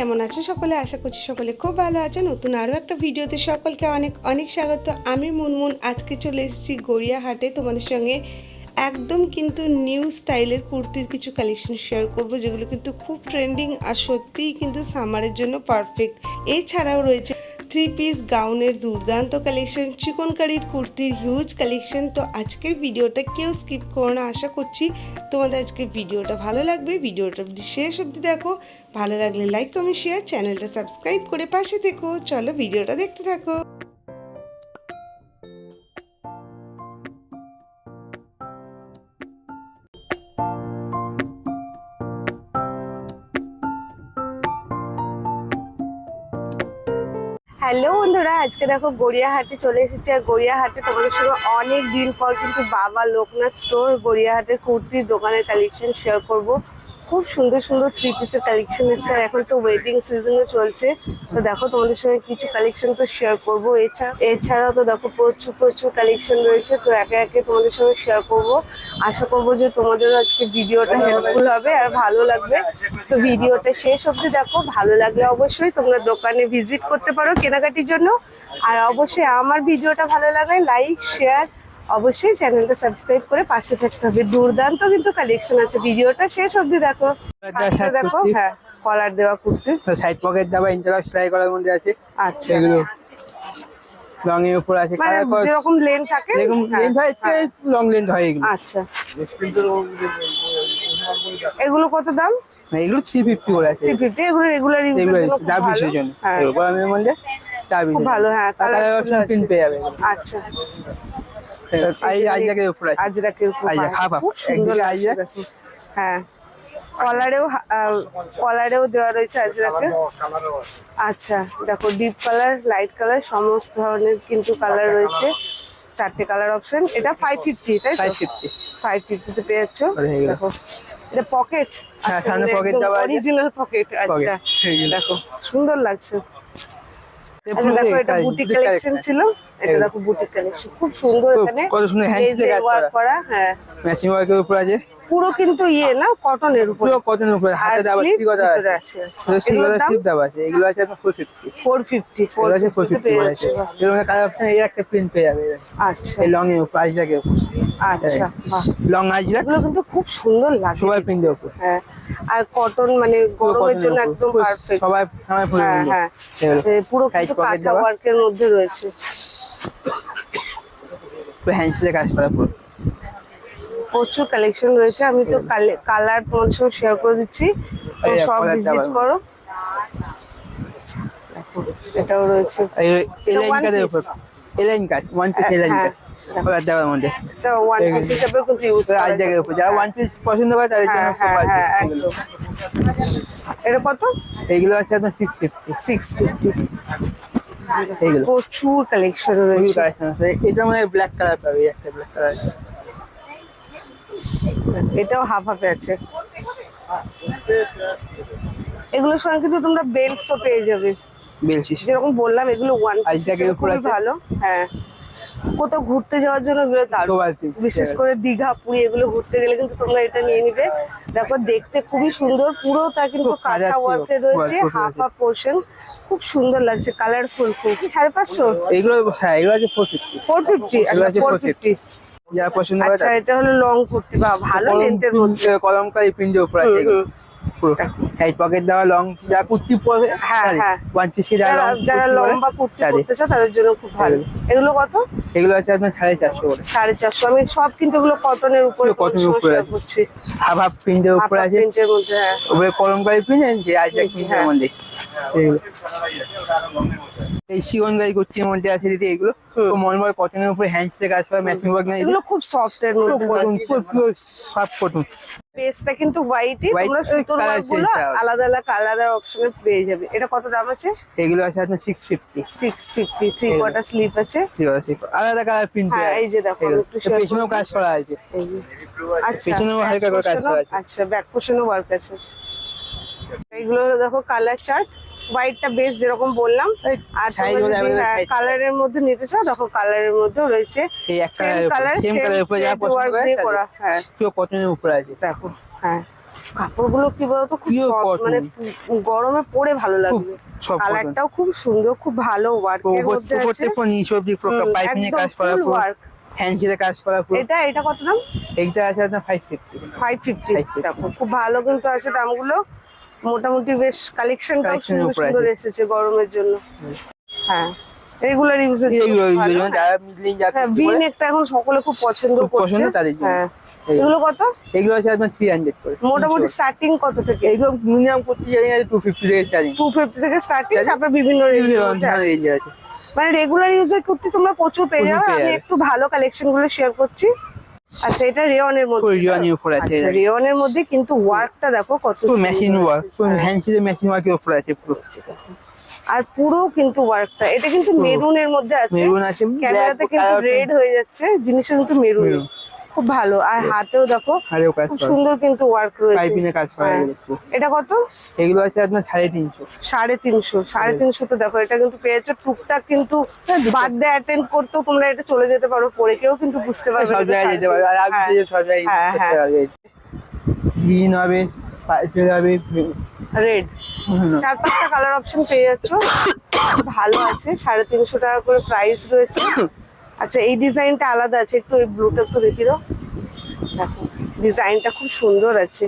কেমন আছো সকলে? আশা করছি সকলে খুব ভালো আছে। নতুন আরও একটা ভিডিওতে সকলকে অনেক অনেক স্বাগত। আমি মুনমুন। আজকে চলে এসেছি গড়িয়াহাটে। তোমাদের সঙ্গে একদম কিন্তু নিউ স্টাইলের কুর্তির কিছু কালেকশন শেয়ার করব, যেগুলো কিন্তু খুব ট্রেন্ডিং আর সত্যিই কিন্তু সামারের জন্য পারফেক্ট এছাড়াও রয়েছে থ্রি পিস গাউনের দুর্দান্ত কালেকশন চিকনকারির কুর্তির হিউজ কালেকশন তো আজকের ভিডিওটা কেউ স্কিপ করো না। আশা করছি তোমাদের আজকে ভিডিওটা ভালো লাগবে। ভিডিওটা শেষ অবধি দেখো। ভালো লাগলে লাইক কমেন্ট শেয়ার চ্যানেলটা সাবস্ক্রাইব করে পাশে থেকো। চলো ভিডিওটা দেখতে থাকো। হ্যালো বন্ধুরা, আজকে দেখো গড়িয়াহাটে চলে এসেছি। আর গড়িয়াহাটে তোমাদের সঙ্গে অনেক দিন পর কিন্তু বাবা লোকনাথ স্টোর গড়িয়াহাটের কুর্তির দোকানের কালেকশন শেয়ার করব। খুব সুন্দর সুন্দর থ্রি পিসের কালেকশন এসছে। আর এখন তো ওয়েডিং সিজনও চলছে। তো দেখো তোমাদের সঙ্গে কিছু কালেকশন তো শেয়ার করব। এছাড়া এছাড়াও তো দেখো প্রচুর প্রচুর কালেকশন রয়েছে। তো একে একে তোমাদের সঙ্গে শেয়ার করব। আশা করব যে তোমাদেরও আজকে ভিডিওটা হেল্পফুল হবে আর ভালো লাগবে। তো ভিডিওটা শেষ অবধি দেখো। ভালো লাগলে অবশ্যই তোমরা দোকানে ভিজিট করতে পারো কেনাকাটির জন্য। আর অবশ্যই আমার ভিডিওটা ভালো লাগে লাইক শেয়ার অবশ্যই চ্যানেলটা সাবস্ক্রাইব করে পাশে থাকতে হবে। দুর্দান্ত কিন্তু কালেকশন আছে। ভিডিওটা শেষ অবধি দেখো। দেখো হ্যাঁ কলার দেওয়া কুর্তি। সাইড পকেট দেওয়া ইন্টারলক সেলাই করার মধ্যে আছে। আচ্ছা। এগুলো রঙের উপর আছে। মানে যেরকম লেন থাকে যেরকম হ্যাঁ, লেন্থ হয় হ্যাঁ। লং লেন্থ হয় এগুলো। আচ্ছা। এগুলো কত দাম? এগুলো থ্রি ফিফটি করে আছে। থ্রি ফিফটি এগুলো রেগুলার এগুলো ইউজের জন্য হ্যাঁ। এগুলো গরমের মধ্যে ডাব খুব ভালো হ্যাঁ কালার অপশন পেয়ে যাবে। আচ্ছা। উপর আজরাকের উপর সুন্দর। দেখো। হ্যাঁ কলারেও আহ, কলারেও দেওয়া রয়েছে আজরাকে। আচ্ছা দেখো ডিপ কালার লাইট কালার সমস্ত ধরনের কিন্তু কালার রয়েছে। চারটে কালার অপশন এটা ফাইভ ফিফটি তাই ফাইভ ফিফটি ফাইভ ফিফটিতে পেয়ে যাচ্ছ দেখো এটা পকেট হ্যাঁ, সামনে pocket দেওয়া অরিজিনাল পকেট আচ্ছা দেখো সুন্দর লাগছে। আচ্ছা দেখো এটা কালেকশন ছিল। এটা দেখো বুটিক কালেকশন খুব সুন্দর এখানে। কত সুন্দর hand ওয়ার্ক করা। করা হ্যাঁ। ম্যাচিং ওয়ার্কের উপর আছে। পুরো কিন্তু ইয়ে না কটনের উপর। পুরো কটনের উপরে হাতে দেওয়া স্লিপ স্টিক আছে। আছে আচ্ছা। পুরো স্টিক এগুলোর করা দাম? স্লিপ দেওয়া আছে এগুলো আছে আপনার ফোর ফিফটি 450 আছে 450 ফিফটি পেয়ে করে যাচ্ছে আছে এর মধ্যে কালার এই একটা প্রিন্ট পেয়ে যাবে। আচ্ছা। এই লং এর উপর। আইজাকের আচ্ছা লং আইজাক এগুলো কিন্তু খুব সুন্দর লাগে। সবাই প্রিন্টের উপর। হ্যাঁ। আর কটন মানে গরমের জন্য একদম পুরো পারফেক্ট সবাই সবাই পরে হ্যাঁ হ্যাঁ। পুরো কিন্তু কাঁথা ওয়ার্কের মধ্যে রয়েছে। পুরো কাজ করা পুরো প্রচুর কালেকশন রয়েছে। আমি তো কালার তোমাদের সঙ্গে শেয়ার করে দিচ্ছি। সব ভিজিট করো। এটাও রয়েছে। এলাইন। উপর? এলাইন কাজ ওয়ান পিস এলাইন। কাজ কলার দেওয়ার মধ্যে। এটা ওয়ান পিস কিন্তু ইউজ করা আইজাকের যায়। উপর। যারা ওয়ান পিস পছন্দ করে তাদের জন্য হ্যাঁ হ্যাঁ হ্যাঁ এগুলো। একদম। এটা কত? এইগুলো আছে আপনার সিক্স ফিফটি সিক্স ফিফটি এইগুলো প্রচুর কালেকশন রয়েছে। আছে। এটা মানে ব্ল্যাক কালার পাবে একটা ব্ল্যাক কালার এটাও হাফ হাফে আছে। এগুলোর সঙ্গে কিন্তু তোমরা বেল্টসও পেয়ে যাবে। বেল সিস্টেম যেরকম বললাম এগুলো ওয়ান খুবই ভালো। হ্যাঁ। কোথাও ঘুরতে যাওয়ার জন্য এগুলো বিশেষ হ্যাঁ। করে দীঘা পুরী এগুলো ঘুরতে গেলে কিন্তু তোমরা এটা নিয়ে নিবে। দেখো দেখতে খুবই সুন্দর। পুরো তা কিন্তু কাঁথা ওয়ার্কে রয়েছে হাফ হাফ পোর্শন খুব সুন্দর লাগছে কালারফুল খুব। সাড়ে পাঁচশো? এগুলো হ্যাঁ এগুলো আছে ফোর ফিফটি ফোর ফিফটি আচ্ছা ফোর ফিফটি যারা পছন্দ আচ্ছা এটা হলো লং কুর্তি বা ভালো লেন্থের মধ্যে। কলমকারি প্রিন্টের উপর পুরো পকেট দেওয়া লং যা কুর্তি পরে হ্যাঁ, হ্যাঁ। যারা লম্বা কুর্তি। করতে তাদের জন্য খুব ভালো। এগুলো কত? এগুলো আছে আপনার সাড়ে চারশো করে। সাড়ে চারশো। আমি সব কিন্তু এগুলো কটনের উপরে এর উপরে আছে। হাফ প্রিন্টের উপরে আছে। প্রিন্টের মধ্যে হ্যাঁ। উপরে কলমকারি প্রিন্ট আছে দেখছি, প্রিন্টের হ্যাঁ। মধ্যে। এই শিবন গাড়ি কুর্তির মধ্যে আছে দিদি এগুলো হুম। মনবার কটনের উপরে হ্যান্ডসে কাজ করা ম্যাচিং ওয়ার্ক না এগুলো খুব সফট এর মধ্যে কটন পিওর সফট কটন পেস্টটা কিন্তু হোয়াইটই তোমরা সুতোর colour ওয়ার্কগুলো change হবে। আলাদা আলাদা আলাদা অপশনে পেয়ে যাবে। এটা কত দাম আছে? এগুলো আছে আপনার six fifty six fifty three এগুলো। কোয়ার্টার স্লিপ আছে। আলাদা কালার প্রিন্ট হ্যাঁ, এই যে দেখো, একটু পেছনেও কাজ করা আছে। আচ্ছা পেছনেও হালকা করে কাজ করা আছে। আচ্ছা ব্যাক পোর্শনও ওয়ার্ক আছে। এইগুলো দেখো কালার চার্ট হোয়াইটটা বেস যেরকম বললাম। আর। কালারের মধ্যে নিতে চাও দেখো কালারের মধ্যেও রয়েছে। ওয়ার্ক হ্যাঁ। কটনের উপরে আছে। দেখো হ্যাঁ। কাপড়গুলো কি বলতো খুব। মানে গরমে পরে ভালো লাগবে। কালারটাও খুব সুন্দর খুব ভালো ওয়ার্কের মধ্যে আছে। কাজ করা work। ফ্যান্সিতে কাজ করা এটা এটা কত দাম? এইটা আছে আপনার ফাইভ ফিফটি ফাইভ ফিফটি 550 দেখো খুব ভালো কিন্তু আছে দামগুলো। মোটামুটি বেশ কালেকশনটাও Collection সুন্দর সুন্দর এসেছে গরমের জন্য। হ্যাঁ রেগুলার ইউজের যেমন যারা হ্যাঁ ভি এখন সকলে খুব পছন্দ করছে। পছন্দ তাদের জন্য। হ্যাঁ এগুলো কত? এগুলো আছে আপনার করে। মোটামুটি স্টার্টিং কত থেকে? মিনিমাম করতে থেকে স্টার্টিং থেকে স্টার্টিং? তারপর বিভিন্ন। রেঞ্জ আছে। মানে রেগুলার ইউজের করতে তোমরা প্রচুর পেয়ে যাবে। আমি একটু ভালো কালেকশনগুলো শেয়ার করছি। আচ্ছা এটা রেয়নের মধ্যে পুরো রিওয়ানের উপর আছে আচ্ছা রেয়নের মধ্যে কিন্তু ওয়ার্কটা দেখো কত মেশিন। ওয়ার্ক পুরো হ্যাঁ। মেশিন ওয়ার্কের উপর আছে পুরো আর পুরো কিন্তু ওয়ার্কটা এটা কিন্তু। মেরুনের মধ্যে আছে মেরুন আছে ক্যামেরাতে কিন্তু রেড হয়ে যাচ্ছে জিনিসটা কিন্তু মেরুন। খুব ভালো। আর হাতেও দেখো খুব সুন্দর কিন্তু ওয়ার্ক রয়েছে। কাজ করা হ্যাঁ। এটা কত? এগুলো আছে আপনার সাড়ে তিনশো। সাড়ে তিনশো। সাড়ে তিনশো তো দেখো এটা কিন্তু পেয়েছ। টুকটাক কিন্তু বাদ দিয়ে অ্যাটেন্ড করতেও তোমরা এটা চলে যেতে পারো পরে কেউ কিন্তু বুঝতে পারবে সব জায়গায় যেতে পারবে। আর হ্যাঁ। যে সব জায়গায় হ্যাঁ, হ্যাঁ। গ্রিন হবে হবে রেড চার পাঁচটা কালার অপশন পেয়ে যাচ্ছ। ভালো আছে সাড়ে তিনশো টাকা করে প্রাইস রয়েছে। আচ্ছা এই ডিজাইনটা আলাদা আছে একটু এই ব্লুটা একটু দেখি দাও। দেখো ডিজাইনটা খুব সুন্দর আছে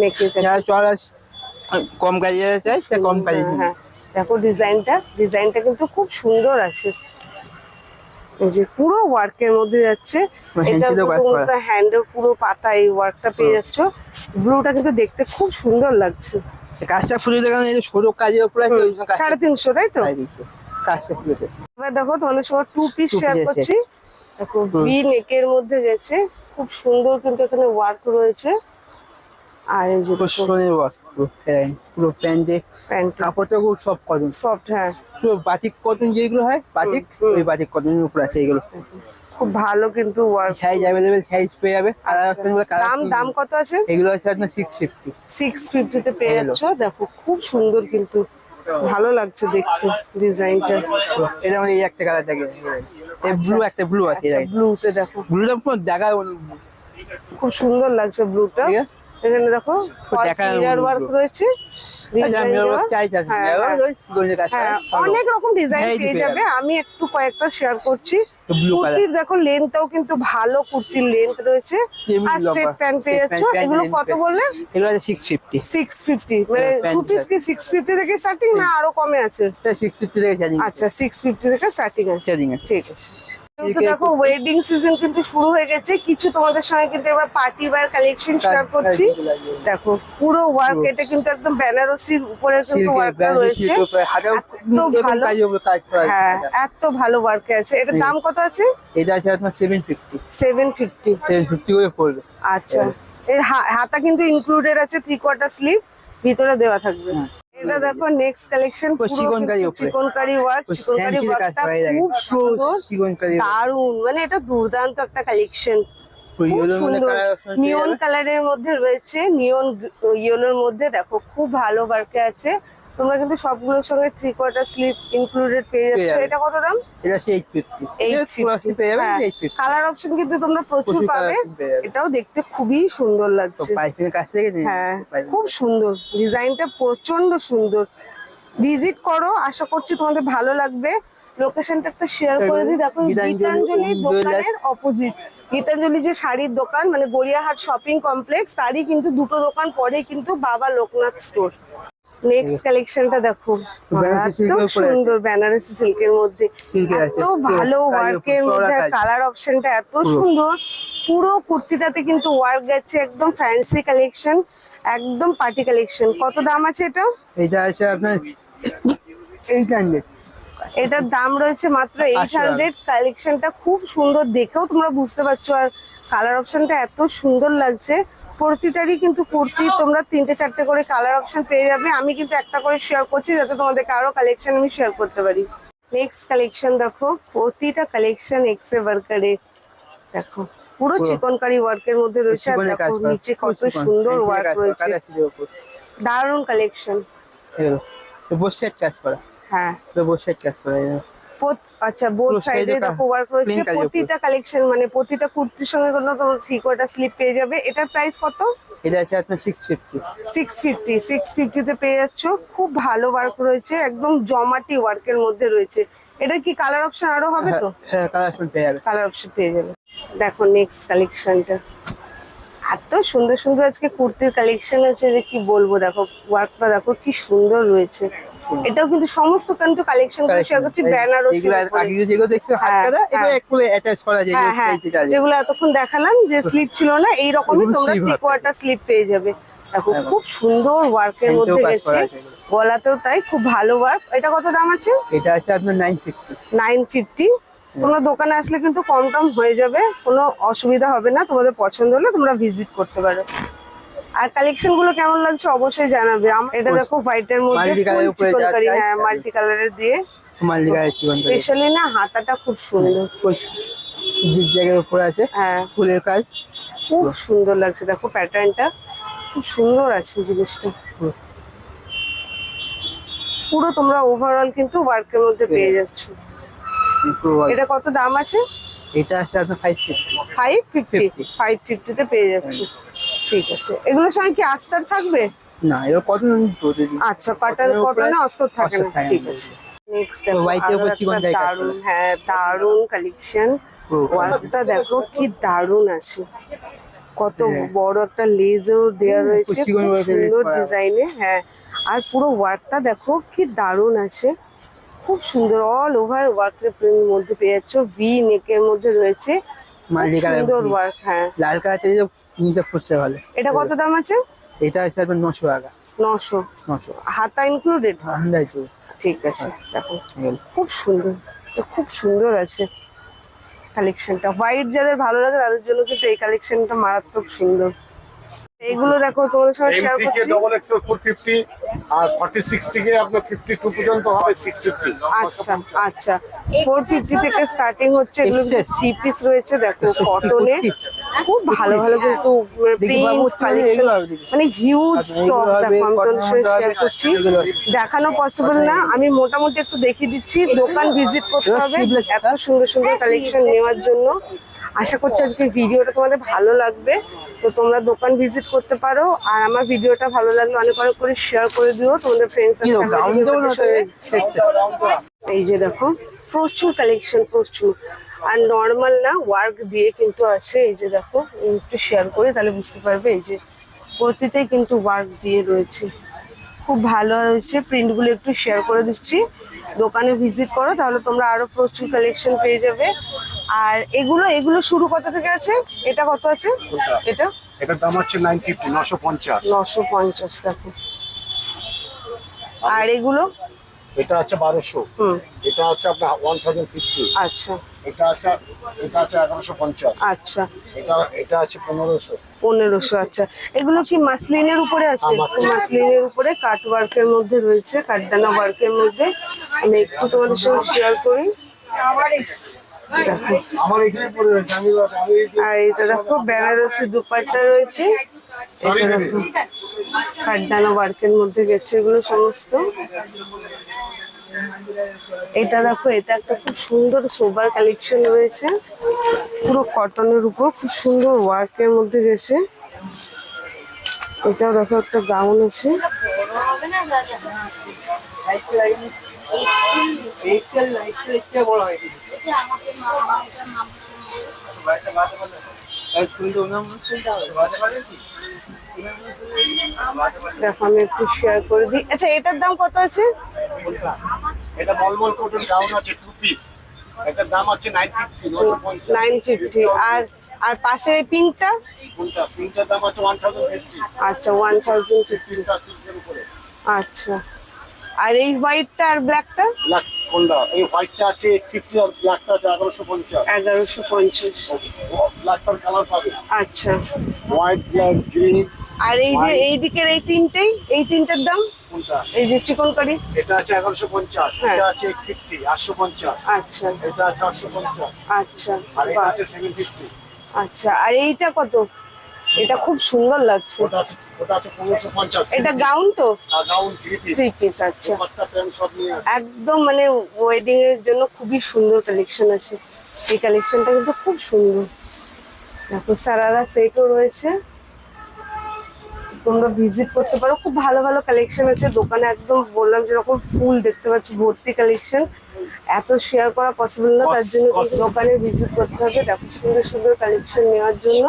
নেকে যারা চড়া কম কাজে চাই কম কাজে হ্যাঁ। দেখো ডিজাইনটা ডিজাইনটা কিন্তু খুব সুন্দর আছে। এই যে পুরো ওয়ার্কের মধ্যে যাচ্ছে। পুরো এটা। হ্যান্ডের পাতা এই ওয়ার্কটা পেয়ে যাচ্ছ। ব্লুটা কিন্তু দেখতে খুব সুন্দর লাগছে। কাজটা ফুলে দেখানো এই সরু কাজের উপর ওই সাড়ে তিনশো তাই তো? এবার দেখো তোমাদের সবার টু পিস Two শেয়ার করছি। দেখো ভি নেকের মধ্যে গেছে খুব সুন্দর কিন্তু এখানে ওয়ার্ক রয়েছে। আর এই যে পুরো ওয়ার্ক পুরো প্যান্টে কাপড়টা খুব সব কটন সফট হ্যাঁ। পুরো বাটিক কটন যেগুলো হয় বাটিক ওই বাটিক কটনের উপর আছে এগুলো। খুব ভালো কিন্তু ওয়ার্ক সাইজ অ্যাভেলেবেল সাইজ পেয়ে যাবে। গুলো দাম দাম কত আছে? এগুলো আছে আপনার পেয়ে। যাচ্ছ। দেখো খুব সুন্দর কিন্তু ভালো লাগছে দেখতে ডিজাইনটা। এটা আমাদের এই একটা কালার থাকে এই ব্লু একটা ব্লু আছে আচ্ছা ব্লুতে দেখো। ব্লুটা পুরো দেখার খুব সুন্দর লাগছে ব্লুটা এখানে দেখো মিরার ওয়ার্ক রয়েছে। চাই হ্যাঁ, হ্যাঁ। হ্যাঁ অনেক রকম ডিজাইন পেয়ে যাবে। আমি একটু কয়েকটা শেয়ার করছি। কুর্তির দেখো লেন্থটাও কিন্তু ভালো কুর্তির লেন্থ রয়েছে। এমনি আর স্ট্রেট প্যান্ট পেয়ে যাচ্ছ। এগুলো কত বললে? এগুলো আছে সিক্স ফিফটি সিক্স ফিফটি মানে। কি থেকে স্টার্টিং না আরও কমে আছে? সিক্স ফিফটি থেকে চার্জিং আচ্ছা সিক্স ফিফটি থেকে স্টার্টিং আছে। ঠিক আছে। তো এদিকে দেখো ওয়েডিং সিজন কিন্তু শুরু হয়ে গেছে। কিছু তোমাদের সঙ্গে কিন্তু এবার পার্টি ওয়্যার কালেকশন শেয়ার করছি। দেখো পুরো ওয়ার্ক এটা কিন্তু একদম বেনারসির উপরে কিন্তু ওয়ার্কটা রয়েছে। এত ভালো। হ্যাঁ এটা। এত ভালো ওয়ার্কে আছে। এটার দাম কত আছে? এটা আছে আপনার seven fifty seven fifty seven fifty করে পড়বে। আচ্ছা। এর হা- হাতা কিন্তু ইনক্লুডেড আছে থ্রি কোয়ার্টার স্লিভ ভিতরে দেওয়া থাকবে। হ্যাঁ। এটা দেখো নেক্সট কালেকশন চিকনকারি উপরে। চিকনকারি ওয়ার্ক চিকনকারি ওয়ার্কটা খুব সুন্দর। চিকনকারি। দারুণ মানে এটা দুর্দান্ত একটা কালেকশন নিয়ন কালারের মধ্যে রয়েছে। নিয়ন ইয়েলোর মধ্যে দেখো খুব ভালো বার্কে আছে। তোমরা কিন্তু সবগুলোর সঙ্গে থ্রি কোয়ার্টার স্লিভ ইনক্লুডেড পেয়ে যাচ্ছ। এটা কত দাম? এটা হচ্ছে এইট ফিফটি এইট ফিফটি পেয়ে যাবে? কালার অপশন কিন্তু তোমরা প্রচুর পাবে। এটাও দেখতে খুবই সুন্দর তো লাগছে পাইপিং কাছ থেকে নিয়ে হ্যাঁ খুব সুন্দর। ডিজাইনটা প্রচণ্ড সুন্দর। ভিজিট করো আশা করছি তোমাদের ভালো লাগবে। লোকেশনটা একটা শেয়ার করে দিই। দেখো গীতাঞ্জলি গীতাঞ্জলি দোকানের অপোজিট গীতাঞ্জলি যে শাড়ির দোকান মানে গড়িয়াহাট শপিং কমপ্লেক্স তারই কিন্তু দুটো দোকান পরে কিন্তু বাবা লোকনাথ স্টোর নেক্সট কালেকশনটা দেখো। এত। সুন্দর বেনারসি সিল্কের মধ্যে। এত ভালো ওয়ার্কের মধ্যে কালার অপশনটা এত সুন্দর। পুরো কুর্তিটাতে কিন্তু ওয়ার্ক গেছে একদম ফ্যান্সি কালেকশন একদম পার্টি কালেকশন কত দাম আছে এটা? এটা আছে আপনার এইট হান্ড্রেড এটার দাম রয়েছে মাত্র এইট আটশো টাকা। হান্ড্রেড কালেকশনটা খুব সুন্দর। দেখেও তোমরা বুঝতে পারছ আর কালার অপশনটা এত সুন্দর লাগছে। প্রতিটারই কিন্তু কুর্তি তোমরা তিনটে চারটে করে কালার অপশন পেয়ে যাবে। আমি কিন্তু একটা করে শেয়ার করছি যাতে তোমাদেরকে আরও কালেকশন আমি শেয়ার করতে পারি। নেক্সট কালেকশন দেখো প্রতিটা কালেকশন এক্সে ওয়ার্কারে দেখো পুরো। চিকনকারি ওয়ার্কের মধ্যে রয়েছে। আর দেখো নিচে কত সুন্দর ওয়ার্ক রয়েছে। দারুণ কালেকশন বসের কাজ করা। হ্যাঁ। তো বসের কাজ করা আচ্ছা বোথ সাইডে দেখো ওয়ার্ক রয়েছে। প্রতিটা কালেকশন মানে প্রতিটা কুর্তির সঙ্গে কোনো তোমার কোয়ার্টার স্লিপ পেয়ে যাবে। এটার প্রাইস কত? এটা আছে আপনার পেয়ে যাচ্ছ। খুব ভালো ওয়ার্ক রয়েছে। একদম জমাটি ওয়ার্কের মধ্যে রয়েছে। এটা কি কালার অপশন আরও হবে তো? হ্যাঁ কালার পেয়ে যাবে। কালার অপশন পেয়ে যাবে। দেখো নেক্সট কালেকশনটা এত সুন্দর সুন্দর আজকে কুর্তির কালেকশন আছে যে কি বলব? দেখো ওয়ার্কটা দেখো কি সুন্দর রয়েছে। এটাও কিন্তু সমস্ত কিন্তু কালেকশন শেয়ার করছি বেনারসি আগে যেগুলো দেখছ হাত কাটা এগুলো হ্যাঁ। অ্যাটাচ করা যায় হ্যাঁ হ্যাঁ যেগুলো এতক্ষণ দেখালাম যে স্লিপ ছিল না এই রকমই তোমরা থ্রি কোয়ার্টার স্লিপ পেয়ে যাবে। দেখো হ্যাঁ, খুব সুন্দর ওয়ার্কের মধ্যে গেছে। করা গলাতেও তাই খুব ভালো ওয়ার্ক এটা কত দাম আছে? এটা আছে আপনার নাইন ফিফটি নাইন ফিফটি তোমরা দোকানে আসলে কিন্তু কম টম হয়ে যাবে কোনো অসুবিধা হবে না তোমাদের পছন্দ হলে তোমরা ভিজিট করতে পারো। আর কালেকশনগুলো কেমন লাগছে অবশ্যই জানাবে। এটা দেখো হোয়াইটের মধ্যে Multi colour ফুল উপরে যা চিকনকারি হ্যাঁ। মাল্টি কালারের দিয়ে। স্পেশালি না হাতাটা খুব সুন্দর। জায়গার উপরে আছে। হ্যাঁ। ফুলের কাজ। খুব সুন্দর লাগছে। দেখো প্যাটার্নটা খুব সুন্দর আছে জিনিসটা। পুরো তোমরা ওভারঅল কিন্তু ওয়ার্কের মধ্যে পেয়ে যাচ্ছ। এটা কত দাম আছে? এটা আছে আপনার five fifty five fifty five ফিফটিতে পেয়ে যাচ্ছ। ঠিক আছে। এগুলোর সঙ্গে কি আস্তার থাকবে? না আচ্ছা কটন এর উপরে কটনে অস্তর থাকে না ঠিক আছে। নেক্সট এর দারুণ হ্যাঁ দারুণ কালেকশন ওয়ার্কটা দেখো কি দারুণ আছে। কত হ্যাঁ। বড় একটা লেজও দেওয়া রয়েছে এর সুন্দর। ডিজাইনে হ্যাঁ। আর পুরো ওয়ার্কটা দেখো কি দারুণ আছে। খুব সুন্দর অল ওভার ওয়ার্ক ওয়ার্কের মধ্যে পেয়ে যাচ্ছ ভি নেকের মধ্যে রয়েছে। সুন্দর ওয়ার্ক হ্যাঁ। লাল কালারটা নিচে ফুটছে ভালো। এটা কত দাম আছে? এটা আছে আপনার নশো টাকা। নশো। নশো। হাতা ইনক্লুডেড আন্দাজ ঠিক আছে দেখো। খুব সুন্দর। খুব সুন্দর আছে কালেকশনটা। হোয়াইট যাদের ভালো লাগে তাদের জন্য কিন্তু এই কালেকশনটা মারাত্মক সুন্দর। এগুলো দেখো তোমাদের সঙ্গে শেয়ার করছি। ডবল এক্সেল ফোর ফিফটি আর ফর্টি সিক্স থেকে আপনার ফিফটি টু পর্যন্ত হবে সিক্স ফিফটি আচ্ছা আচ্ছা। ফোর ফিফটি থেকে স্টার্টিং হচ্ছে এগুলো। থ্রি পিস রয়েছে দেখো কটনে। খুব ভালো ভালো কিন্তু। মানে হিউজ স্টক দেখো। আমি তোমাদের সঙ্গে শেয়ার করছি। দেখানো পসিবল না আমি মোটামুটি একটু দেখিয়ে দিচ্ছি দোকান ভিজিট করতে হবে এত সুন্দর সুন্দর কালেকশন নেওয়ার জন্য। আশা করছি আজকে ভিডিওটা তোমাদের ভালো লাগবে। তো তোমরা দোকান ভিজিট করতে পারো আর আমার ভিডিওটা ভালো লাগলে অনেক অনেক করে শেয়ার করে দিও তোমাদের ফ্রেন্ডস এই যে দেখো প্রচুর কালেকশন প্রচুর। আর নর্মাল না ওয়ার্ক দিয়ে কিন্তু আছে এই যে দেখো একটু শেয়ার করি তাহলে বুঝতে পারবে এই যে প্রতিটাই কিন্তু ওয়ার্ক দিয়ে রয়েছে। খুব ভালো রয়েছে প্রিন্টগুলো একটু শেয়ার করে দিচ্ছি। দোকানে ভিজিট করো তাহলে তোমরা আরও প্রচুর কালেকশন পেয়ে যাবে। আর এগুলো এগুলো শুরু কত থেকে আছে? এটা কত আছে? এটা? এটার দাম হচ্ছে নাইন ফিফটি নশো পঞ্চাশ। নশো পঞ্চাশ দেখো। আর এগুলো? এটা আছে বারোশো। হুম। এটা হচ্ছে আপনার ওয়ান থাউজেন্ড ফিফটি আচ্ছা। এটা আছে এটা আছে এগারোশো পঞ্চাশ। আচ্ছা। এটা এটা আছে পনেরোশো। পনেরোশো আচ্ছা। এগুলো কি মাসলিনের উপরে আছে? হ্যাঁ, মাসলিনের উপরে কাট ওয়ার্কের মধ্যে রয়েছে কাঠদানা ওয়ার্কের মধ্যে। আমি একটু তোমাদের সঙ্গে শেয়ার করি। আর এটা দেখো বেনারসি দুপাট্টা রয়েছে। কাঠদানা ওয়ার্কের মধ্যে গেছে এগুলো সমস্ত। এটা দেখো, এটা একটা খুব সুন্দর সোবার কালেকশন রয়েছে। পুরো কটনের উপর, খুব সুন্দর ওয়ার্কের মধ্যে গেছে। এটাও দেখো, একটা গাউন আছে। দেখো, আমি একটু শেয়ার করে দিই। আচ্ছা এটার দাম কত আছে? এটা মলমল কটন গাউন আছে টু পিস এটার দাম হচ্ছে নাইন ফিফটি নশো পঞ্চাশ। নাইন ফিফটি আর আর পাশে এই পিঙ্কটা? কোনটা? তিনটার দাম হচ্ছে ওয়ান থাউজেন্ড ফিফটি আচ্ছা ওয়ান থাউজেন্ড ফিফটি আচ্ছা। আর এই হোয়াইটটা আর ব্ল্যাকটা ব্ল্যাক কোনটা? এই হোয়াইটটা আছে ফিফটি আর ব্ল্যাকটা আছে এগারোশো পঞ্চাশ। এগারোশো পঞ্চাশ। ব্ল্যাকটার কালার পাবে। আচ্ছা। হোয়াইট ব্ল্যাক গ্রিন আর এই যে এই দিকের এই তিনটেই এই তিনটের দাম? কোনটা এই যে চিকন কারি এটা আছে এগারোশো পঞ্চাশ হ্যাঁ। এটা আছে ফিফটি আটশো পঞ্চাশ। আচ্ছা। এটা আছে আটশো পঞ্চাশ। আচ্ছা। আর এটা আছে সেভেন ফিফটি আচ্ছা আর এইটা কত? এটা খুব সুন্দর লাগছে। ওটা আছে ওটা আছে পনেরোশো পঞ্চাশ। এটা গাউন তো? Gown three piece three piece আচ্ছা। একদম মানে ওয়েডিং এর জন্য খুবই সুন্দর কালেকশন আছে। এই কালেকশনটা কিন্তু খুব সুন্দর। দেখো সারারা সেটও রয়েছে। তোমরা ভিজিট করতে পারো। খুব ভালো ভালো কালেকশন আছে। দোকানে একদম বললাম যেরকম ফুল দেখতে পাচ্ছি ভর্তি কালেকশন এত শেয়ার করা পসিবল না তার জন্য দোকানে ভিজিট করতে হবে। দেখো সুন্দর সুন্দর কালেকশন নেওয়ার জন্য।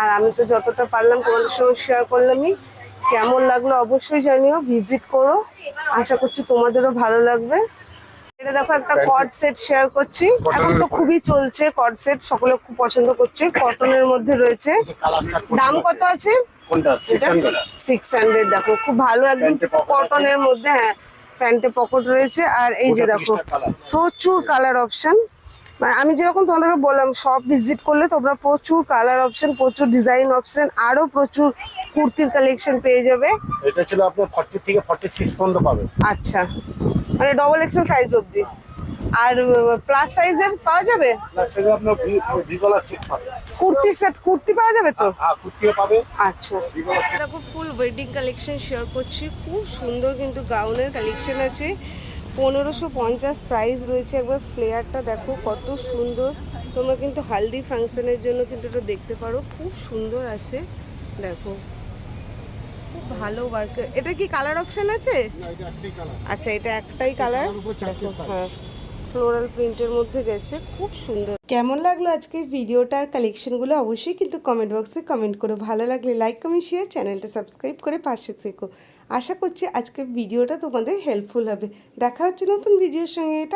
আর আমি তো যতটা পারলাম তোমাদের সঙ্গে শেয়ার করলামই। কেমন লাগল অবশ্যই জানিও ভিজিট করো। আশা করছি তোমাদেরও ভালো লাগবে। এটা দেখো একটা কট সেট শেয়ার করছি। এখন তো খুবই চলছে কট সেট সকলে খুব পছন্দ করছে। কটনের মধ্যে রয়েছে। দাম কত আছে? কোনটা সিক্স হান্ড্রেড সিক্স হান্ড্রেড দেখো খুব ভালো একদম কটনের মধ্যে হ্যাঁ প্যান্টে পকেট রয়েছে। আর এই যে দেখো 30 টা colour। প্রচুর কালার অপশন আমি যেরকম তোমাদেরকে বললাম সব ভিজিট করলে তোমরা প্রচুর কালার অপশন প্রচুর ডিজাইন অপশন আরও প্রচুর কুর্তির কালেকশন পেয়ে যাবে। এটা ছিল আপনার ফর্টি থেকে ফর্টি সিক্স পর্যন্ত পাবে। আচ্ছা। মানে ডবল এক্সেল সাইজ অবধি। আর প্লাস সাইজের পাওয়া যাবে? প্লাস সেগুলো আপনার ভিগোলা সিট পাবে কুর্তি সেট কুর্তি পাওয়া যাবে তো? হ্যাঁ কুর্তিও পাবে। আচ্ছা। দেখো ফুল ওয়েডিং কালেকশন শেয়ার করছি। খুব সুন্দর কিন্তু গাউনের কালেকশন আছে। পনেরোশো পঞ্চাশ প্রাইস রয়েছে। একবার ফ্লেয়ারটা দেখো কত সুন্দর। তোমরা কিন্তু হালদি ফাংশনের জন্য কিন্তু এটা দেখতে পারো। খুব সুন্দর আছে। দেখো খুব ভালো ওয়ার্ক এটা কি কালার অপশন আছে? আচ্ছা এটা একটাই কালার হ্যাঁ। ফ্লোরাল প্রিন্টের মধ্যে গেছে, খুব সুন্দর। কেমন লাগল আজকের ভিডিওটা আর কালেকশনগুলো অবশ্যই কিন্তু কমেন্ট বক্সে কমেন্ট করো। ভালো লাগলে লাইক কমেন্ট শেয়ার চ্যানেলটা সাবস্ক্রাইব করে পাশে থেকো। আশা করছি আজকের ভিডিওটা তোমাদের হেল্পফুল হবে। দেখা হচ্ছে নতুন ভিডিওর সঙ্গে। এটা